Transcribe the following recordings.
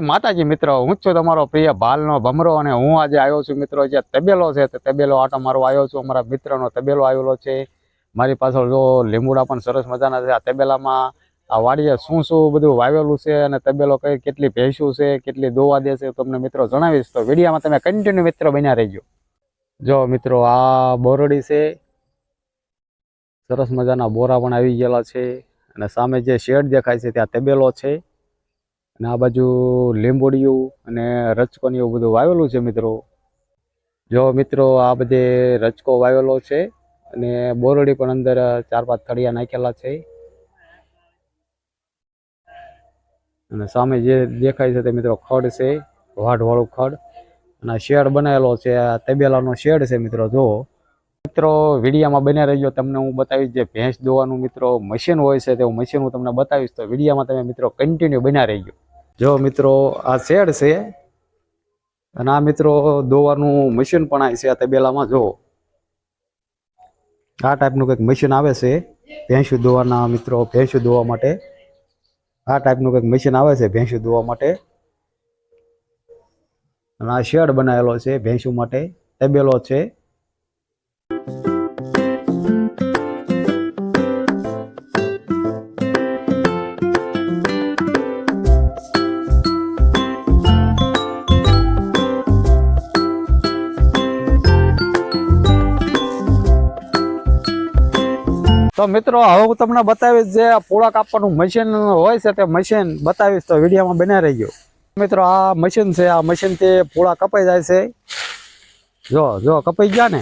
માતાજી મિત્રો, હું છું તમારો પ્રિય ભાલનો ભમરો અને હું આજે આવ્યો છું મિત્રો, જે તબેલો છે તે તબેલો આટો મારો આવ્યો છું. અમારા મિત્રનો તબેલો આવેલો છે. મારી પાછળ જો લીંબુડા પણ સરસ મજાના છે આ તબેલામાં. આ વાડીએ શું શું બધું વાવેલું છે અને તબેલો કઈ કેટલી ભેંસું છે, કેટલી દોવા દે તમને મિત્રો જણાવીશ. તો વિડીયામાં તમે કન્ટિન્યુ મિત્રો બન્યા રહેજો. જો મિત્રો, આ બોરડી છે. સરસ મજાના બોરા પણ આવી ગયેલા છે. અને સામે જે શેડ દેખાય છે ત્યાં તબેલો છે. અને આ બાજુ લીંબોડિયું અને રચકો ને એવું બધું વાવેલું છે મિત્રો. જો મિત્રો આ બધે રચકો વાવેલો છે અને બોરડી પણ અંદર ચાર પાંચ થળિયા નાખેલા છે. અને સામે જે દેખાય છે તે મિત્રો ખડ છે વાઢવાળું ખડ. અને શેડ બનાવેલો છે, આ તબેલાનો શેડ છે મિત્રો, જો. મિત્રો, વિડીયામાં બને રહેજો, તમને હું બતાવીશ જે ભેંસ દોવાનું મિત્રો મશીન હોય છે તે મશીન હું તમને બતાવીશ, તો વિડીયામાં તમે મિત્રો કન્ટિન્યુ બન્યા રહેજો. જો મિત્રો, આ શેડ છે અને આ મિત્રો દોવાનું મશીન પણ આ છે આ તબેલામાં, જો. આ ટાઈપનું કંઈક મશીન આવે છે, ભેંસું દોવાના મિત્રો, ભેંસું દોવા માટે. આ ટાઈપનું કંઈક મશીન આવે છે, ભેંસું દોવા માટે. અને આ શેડ બનાવેલો છે, ભેંસું માટે. તબેલો છે. તો મિત્રો, હવે હું તમને બતાવીશ જે પોળા કાપવાનું મશીન હોય છે તે મશીન બતાવીશ તો વિડીયોમાં બન્યા રહી ગયો મિત્રો, આ મશીન છે, આ મશીનથી પોળા કપાઈ જાય છે. જો જો, કપાઈ ગયા ને?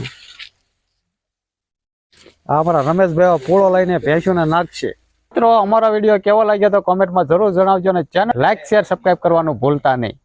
આ અમારા રમેશભાઈ પોળો લઈને ભેંસોને નાખશે. મિત્રો, અમારો વીડિયો કેવો લાગ્યો તો કોમેન્ટમાં જરૂર જણાવજો અને ચેનલ લાઈક શેર સબસ્ક્રાઈબ કરવાનું ભૂલતા નહીં.